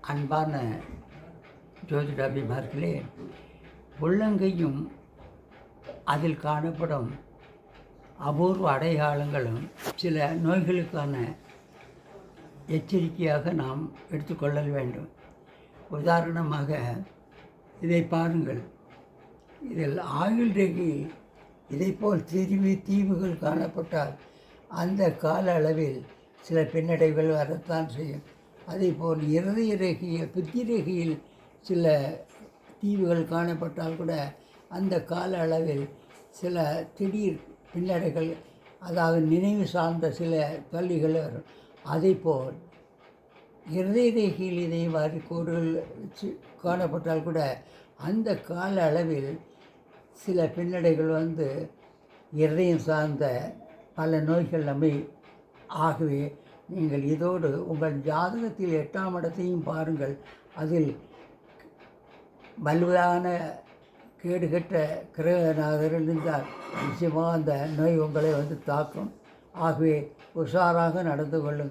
அன்பான ஜோதிடாபிமார்களே உள்ளங்கையும் அதில் காணப்படும் அபூர்வ அடையாளங்களும் சில நோய்களுக்கான எச்சரிக்கையாக நாம் எடுத்துக்கொள்ள வேண்டும். உதாரணமாக இதை பாருங்கள். இதில் ஆயுள் ரேகையில் இதைப்போல் திரும்பி தீவுகள் காணப்பட்டால் அந்த கால அளவில் சில பின்னடைவுகள் வரத்தான் செய்யும். அதேபோல் இருதய ரேகையில் பித்தி ரேகையில் சில தீவுகள் காணப்பட்டால் கூட அந்த கால அளவில் சில திடீர் பின்னடைகள் அதாவது நினைவு சார்ந்த சில தள்ளிகள் வரும். அதேபோல் இருதய ரேகையில் இதே மாதிரி கோடுகள் வச்சு காணப்பட்டால் கூட அந்த கால அளவில் சில பின்னடைகள் வந்து இருதயம் சார்ந்த பல நோய்கள் நம்மை ஆகவே நீங்கள் இதோடு உங்கள் ஜாதகத்தில் எட்டாம் இடத்தையும் பாருங்கள். அதில் வலுவான கேடுகட்ட கிரகநாதர் இருந்தால் நிச்சயமாக அந்த நோய் உங்களை வந்து தாக்கும். ஆகவே உஷாராக நடந்து கொள்ளுங்கள்.